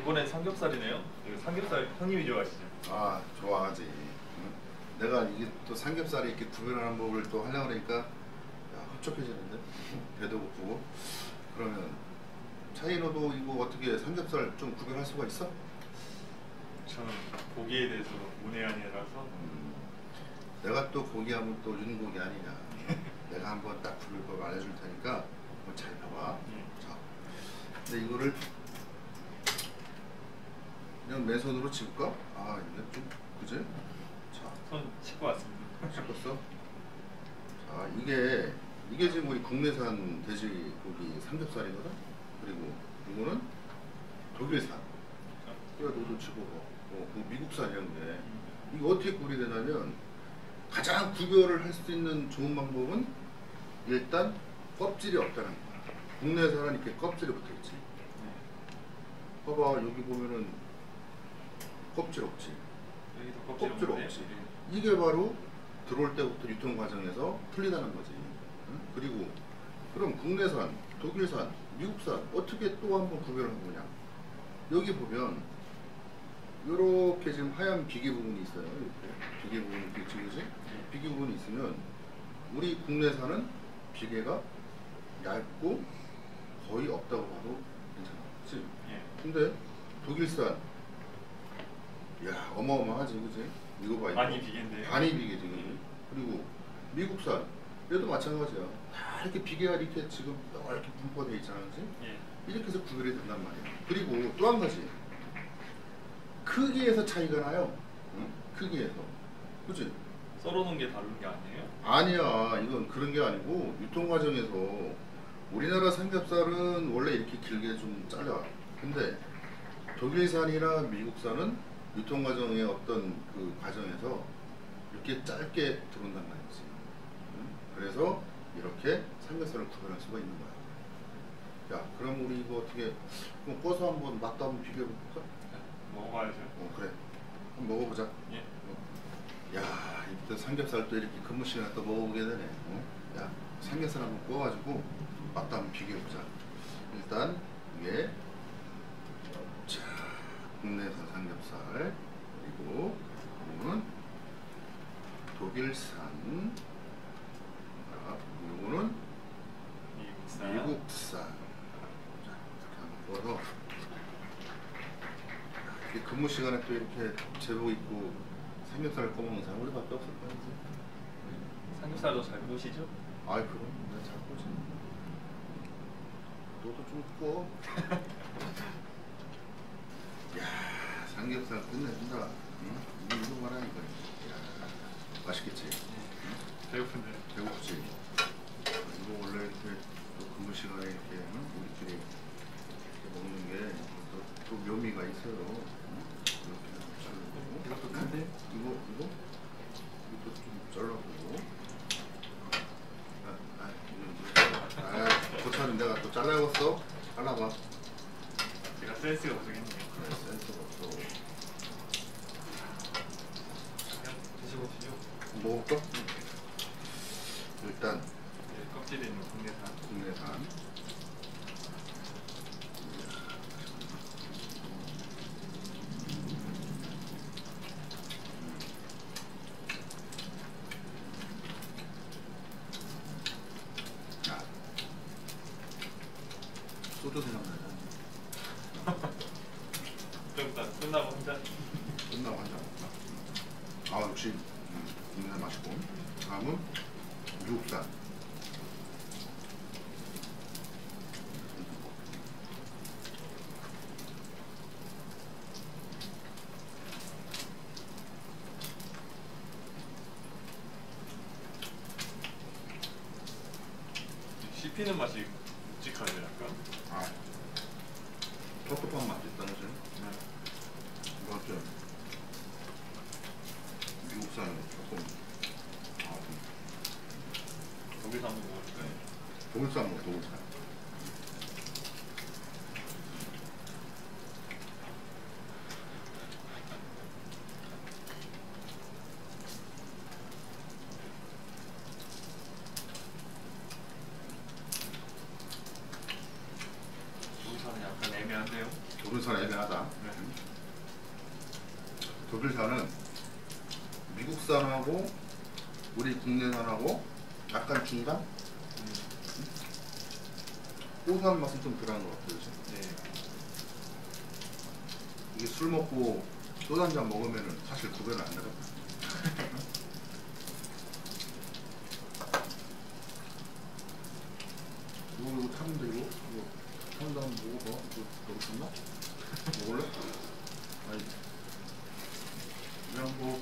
이번엔 삼겹살이네요. 삼겹살 형님이 좋아하시죠? 아 좋아하지. 응? 내가 이게 또 삼겹살이 이렇게 구별하는 법을 또 하려고 그러니까 야, 흡족해지는데 배도 고프고 그러면 차이너도 이거 어떻게 삼겹살 좀 구별할 수가 있어? 저는 고기에 대해서 문외한이라서 음, 내가 또 고기하면 또 윤고기 아니냐. 내가 한번 딱 구별법 알려줄 테니까 한번 잘 봐봐. 예. 자, 근데 이거를 그냥 맨손으로 집을까? 아 이게 좀 그지? 자. 손 씻고 왔습니다. 씹었어? 자 이게 이게 지금 우리 국내산 돼지고기 삼겹살이거든. 그리고 이거는 독일산. 이거 너도 치고 어, 그 미국산이었는데 이거 어떻게 구별되냐면 가장 구별을 할 수 있는 좋은 방법은 일단 껍질이 없다는 거야. 국내산은 이렇게 껍질이 붙어 있지. 봐봐 여기 보면은 껍질 없지. 껍질 껍질? 없지. 이게 바로 들어올 때부터 유통 과정에서 틀리다는 거지. 응? 그리고 그럼 국내산, 독일산, 미국산 어떻게 또 한번 구별한 거냐? 여기 보면 이렇게 지금 하얀 비계 부분이 있어요. 이렇게 비계 부분이 이렇게 지그지? 비계 부분이 있으면 우리 국내산은 비계가 얇고 거의 없다고 봐도 괜찮아. 그치? 예. 근데 독일산 야 어마어마하지 그지? 이거 봐 이거. 많이 비계인데요. 많이 비계 지금 그리고 미국산 얘도 마찬가지야 다 이렇게 비계가 이렇게 지금 이렇게 분포돼 있잖아 그지? 예. 이렇게 해서 구별이 된단 말이야 그리고 또 한 가지 크기에서 차이가 나요 응? 크기에서 그지? 썰어놓은 게 다른 게 아니에요? 아니야 이건 그런 게 아니고 유통 과정에서 우리나라 삼겹살은 원래 이렇게 길게 좀 잘라 근데 독일산이나 미국산은 유통 과정의 어떤 그 과정에서 이렇게 짧게 들어온단 말이지 응? 그래서 이렇게 삼겹살을 구별할 수가 있는 거야 야 그럼 우리 이거 어떻게 그럼 꺼서 한번 맛도 한번 비교해 볼까? 먹어봐야죠. 어 그래 한번 먹어보자 예. 야, 이때 삼겹살 또 이렇게 근무 시간에 또 먹어보게 되네. 어? 야, 삼겹살 한번 구워가지고 맛도 한번 비교해 보자. 일단 이게 자 국내산 삼겹살 그리고 이거는 독일산 자, 이거는 미국산. 자, 이렇게 한번 구워서 근무 시간에 또 이렇게 제복 입고 삼겹살 꺼먹는 사람 우리밖에 없을 거야 이제. 삼겹살도 잘 보시죠? 아이 그럼 내가 잘 보지. 너도 좀 구워. 야 삼겹살 끝내준다. 응? 이거 말하니까. 야 맛있겠지. 배고픈데. 배고프지. 이거 원래 이렇게 또 근무 시간에 이렇게 응? 우리끼리 이렇게 먹는 게 또 묘미가 있어요. 응? 이렇게. 이것도 큰데? 이거 이거 이것도 좀 잘라보고. 아, 아, 이거. 아, 고차는 내가 또 잘라야겠어. 잘라봐. 제가 센스가 부족했네요. 그래, 센스가 없어. 그냥 드셔보시죠. 먹을까? 일단 네, 껍질에 있는 국내산. 국내산. 자, 소주 생각나요. 좀 이따 끝나고 혼자. 끝나고 한잔. 아 역시 음, 국내산 맛있고. 다음은 미국산. 씹히는 맛이 묵직하죠, 약간. 아, 텁텁한 맛이 있다 그지? 맞죠? 미국산은 조금 아, 좀 독일산 한번 먹어볼까요? 독일산 먹어 독일산 약간 애매한데요. 독일산 애매하다 네. 독일산은 미국산하고 우리 국내산하고 약간 중간? 음. 고소한 맛은 좀 덜한 것 같아요. 그죠? 네. 이게 술 먹고 소주 한잔 먹으면 사실 구별은 안 되거든. 이 Rolle. Halt. Wir haben wo.